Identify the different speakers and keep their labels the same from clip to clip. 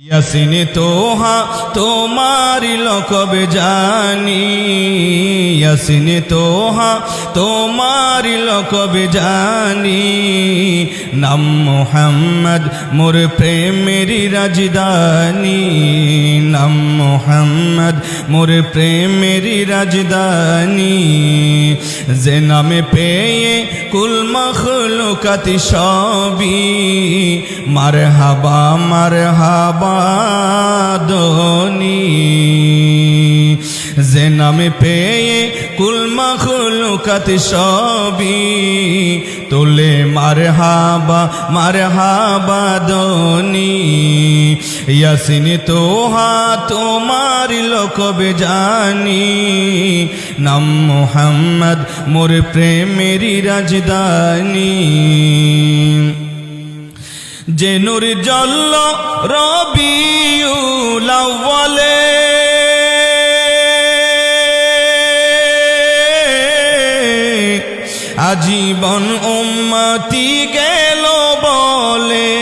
Speaker 1: ইয়াসিন তোহা, তোমার লকব জানি। ইয়াসিন তোহা, তোমার লকব জানি। নাম মোহাম্মদ, মোর প্রেমেরি রাজদানি নাম মোহাম্মদ, মোর প্রেমেরি রাজদানি যে নামে পেয়ে কুল মখলুকাতি সবই মার হাবা মার হাবা দনি যে নামে পেয়ে কুল মখলুকাত সবই তোলে মার হাবা মার হাবা দনি ইয়াসিন তোহা তোমার লোকবে জানি। নাম মোহাম্মদ, মোর প্রেমেরি রাজদানি যে নূর জল্ল রবিউলাওয়ালে আজীবন উম্মতি গেল বলে,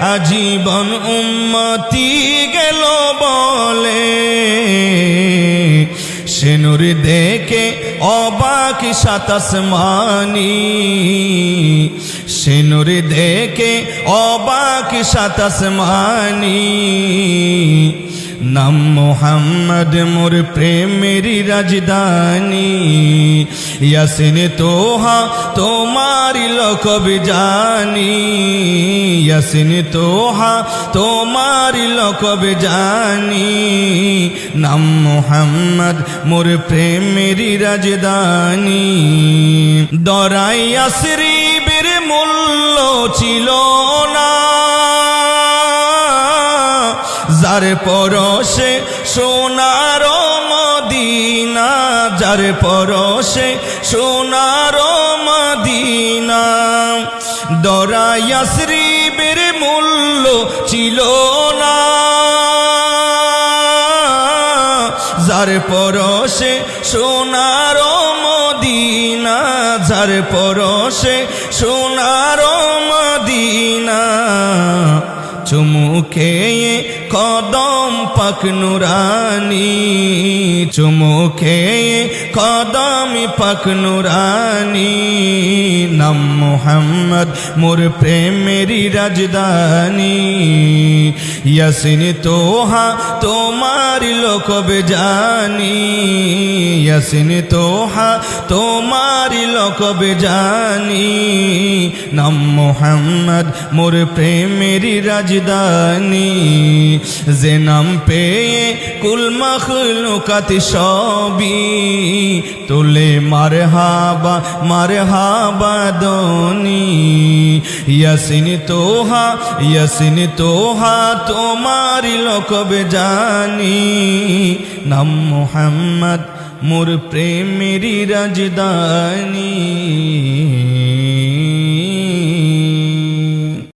Speaker 1: আজীবন উম্মতি গেল বলে। সেনুর দেখে অবাক সাতাস মানি সেনুর দেখে অবাক সাতাস মানি নাম মোহাম্মদ, মোর প্রেমেরি রাজদানি ইয়াসিন তোহা তোমারি লোকব জানি ইয়াসিন তোহা তোমারি লোকব জানি নাম মোহাম্মদ, মোর প্রেমেরি রাজদানি দরাই আসরিবের মূল্য ছিল যার পরশে সোনার মদিনা, যার পরশে সোনার মদিনা। দরায়াশ্রীবের মূল্য ছিল না। যার পরশে সোনার মদিনা, যার পরশে সোনার চুমুকে কদম পাক নুরানি চুমুকে কদম পাক নাম মোহাম্মদ, মোর প্রেমেরি রাজদানি ইয়াসিন তোহা, তোমার লোকব জানি ইয়াসিন তোহা, তোমার লোকব জানি নাম মোহাম্মদ, মোর প্রেমেরি রাজদানি যে নাম পেয়ে কুল মখলুকাত সবই তোলে মার হাবা মার হাবা দনি ইয়াসিন তোহা ইয়াসিন তোহা তোমার লোকব জানি। নাম মোহাম্মদ, মোর প্রেমেরি রাজদানি